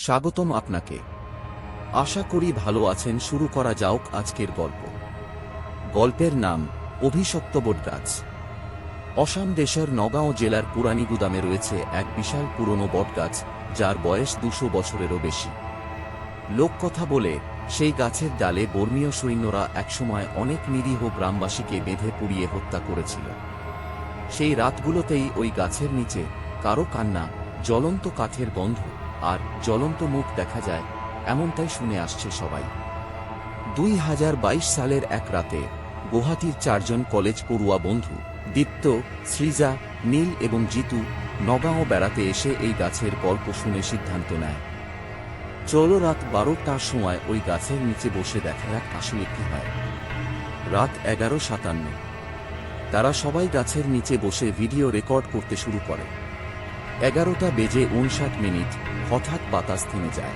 স্বাগতম আপনাকে। আশা করি ভালো আছেন, শুরু করা যাওক আজকের গল্প। গল্পের নাম, অভিশপ্ত বটগাছ। অসাম দেশের নগাঁও জেলার পুরানি গুদামে রয়েছে এক বিশাল পুরনো বটগাছ, যার বয়স দুশো বছরেরও বেশি। লোককথা বলে, সেই গাছের ডালে বর্মীয় সৈন্যরা একসময় অনেক নিরীহ গ্রামবাসীকে বেঁধে পুড়িয়ে হত্যা করেছিল। সেই রাতগুলোতেই ওই গাছের নিচে কারও কান্না, জ্বলন্ত কাঠের গন্ধ আর জ্বলন্ত মুখ দেখা যায়, এমনটাই শুনে আসছে সবাই। দুই হাজার বাইশ সালের এক রাতে গুয়াহাটির চারজন কলেজ পড়ুয়া বন্ধু, দীপ্ত সৃজা নীল এবং জিতু নগাঁও বেড়াতে এসে এই গাছের গল্প শুনে সিদ্ধান্ত নেয়। চলো রাত বারোটার সময় ওই গাছের নিচে বসে দেখা যাক আসলে কি হয়। রাত এগারো সাতান্ন। তারা সবাই গাছের নিচে বসে ভিডিও রেকর্ড করতে শুরু করে। এগারোটা বেজে উনষাট মিনিট, হঠাৎ বাতাস থেমে যায়।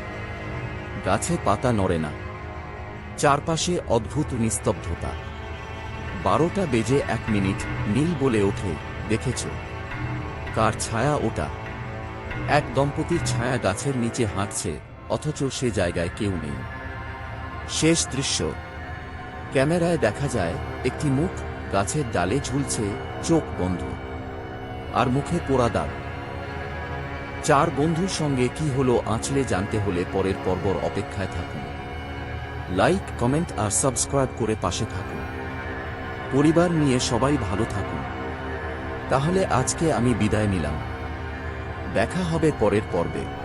গাছে পাতা নড়ে না। চারপাশে অদ্ভুত নিস্তব্ধতা। বারোটা বেজে এক মিনিট, নীল বলে ওঠে, দেখেছ? কার ছায়া ওটা? এক দম্পতির ছায়া গাছের নিচে হাঁটছে, অথচ সে জায়গায় কেউ নেই। শেষ দৃশ্য। ক্যামেরায় দেখা যায়, একটি মুখ গাছের ডালে ঝুলছে, চোখ বন্ধ। আর মুখে পোড়া দাগ। চার বন্ধুর সঙ্গে কি হলো আঁচলে জানতে হলে পরের পর্বর অপেক্ষায় থাকুন। লাইক, কমেন্ট আর সাবস্ক্রাইব করে পাশে থাকুন। পরিবার নিয়ে সবাই ভালো থাকুন। তাহলে আজকে আমি বিদায় নিলাম। দেখা হবে পরের পর্বে।